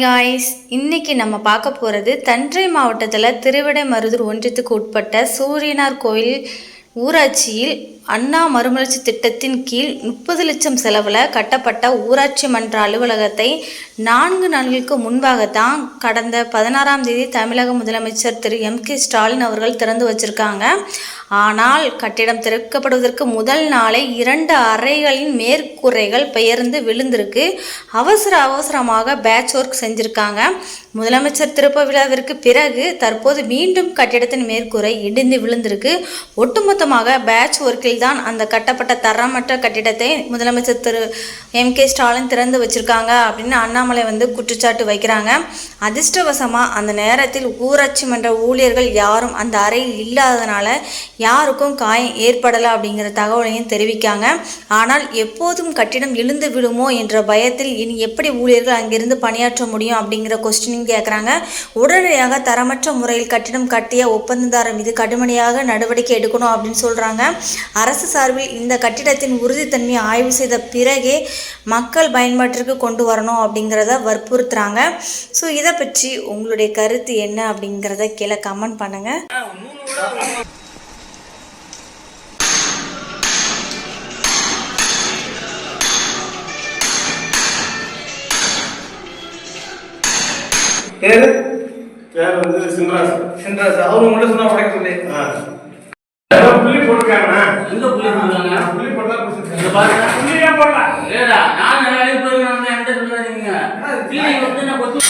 Guys இன்னைக்கு நம்ம பார்க்க போகிறது தஞ்சை மாவட்டத்தில் திருவிடைமருதூர் ஒன்றியத்துக்கு உட்பட்ட சூரியனார் கோயில் ஊராட்சியில் அண்ணா மறுமலர்ச்சி திட்டத்தின் கீழ் முப்பது லட்சம் செலவில் கட்டப்பட்ட ஊராட்சி மன்ற அலுவலகத்தை நான்கு நாட்களுக்கு முன்பாகத்தான் கடந்த பதினாறாம் தேதி தமிழக முதலமைச்சர் திரு எம் கே ஸ்டாலின் அவர்கள் திறந்து வச்சிருக்காங்க. ஆனால் கட்டிடம் திறக்கப்படுவதற்கு முதல் நாளே இரண்டு அறைகளின் மேற்கூரைகள் பெயர்ந்து விழுந்திருக்கு. அவசர அவசரமாக பேட்ச் ஒர்க் செஞ்சுருக்காங்க. முதலமைச்சர் திருப்ப விழாவிற்கு பிறகு தற்போது மீண்டும் கட்டிடத்தின் மேற்கூரை இடிந்து விழுந்திருக்கு. ஒட்டுமொத்தமாக பேட்ச் ஒர்க்கில் தான் அந்த கட்டப்பட்ட தரமற்ற கட்டிடத்தை முதலமைச்சர் திரு எம் கே ஸ்டாலின் திறந்து வச்சிருக்காங்க அப்படின்னு அண்ணாமலை வந்து குற்றச்சாட்டு வைக்கிறாங்க. அதிர்ஷ்டவசமாக அந்த நேரத்தில் ஊராட்சி மன்ற ஊழியர்கள் யாரும் அந்த அறையில் இல்லாததுனால யாருக்கும் காயம் ஏற்படலை அப்படிங்கிற தகவலையும் தெரிவிக்காங்க. ஆனால் எப்போதும் கட்டிடம் இழுந்து விடுமோ என்ற பயத்தில் இனி எப்படி ஊழியர்கள் அங்கிருந்து பணியாற்ற முடியும் அப்படிங்கிற கொஸ்டினிங் கேட்குறாங்க உடனடியாக தரமற்ற முறையில் கட்டிடம் கட்டிய ஒப்பந்ததாரர் மீது கடுமையாக நடவடிக்கை எடுக்கணும் அப்படின்னு சொல்கிறாங்க அரசு சார்பில் இந்த கட்டிடத்தின் உறுதித்தன்மையை ஆய்வு செய்த பிறகே மக்கள் பயன்பாட்டிற்கு கொண்டு வரணும் அப்படிங்கிறத வற்புறுத்துறாங்க. ஸோ இதை பற்றி உங்களுடைய கருத்து என்ன அப்படிங்கிறத கீழே கமெண்ட் பண்ணுங்கள் பேரு? பேர் வந்து சின்ராஸ் சின்ராஸ் அவரு உங்களை சொன்னா உடைக்க சொல்லி புள்ளி போட்டுருக்காங்க எங்க புள்ளி போட்டாங்க புள்ளி போட்டா புள்ளி பாருங்க. புள்ளி ஏன் போடலாம் ஏடா நான் எல்லாரையும் போயிருந்தேன் என்கிட்ட சொல்லாதீங்க கீழே வந்து என்ன கொத்து